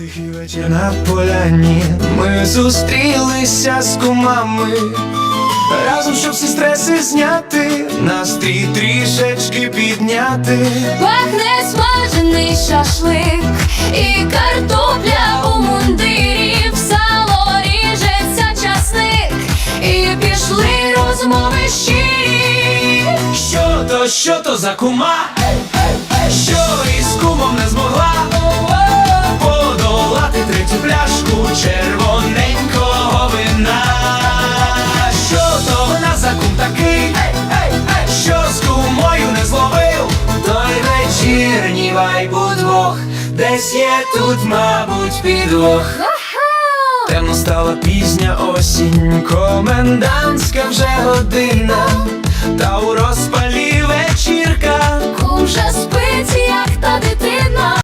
Тихий вечір на поляні. Ми зустрілися з кумами. Разом, щоб всі стреси зняти Настрій трішечки підняти. Пахне смажений шашлик і картопля у мундирі, в сало ріжеться часник, і пішли розмови щирі. Що то, що то за кума? Що із вечірній будвох, Десь є тут, мабуть, підвох. Темно стала пізня осінь, комендантська вже година, та у розпалі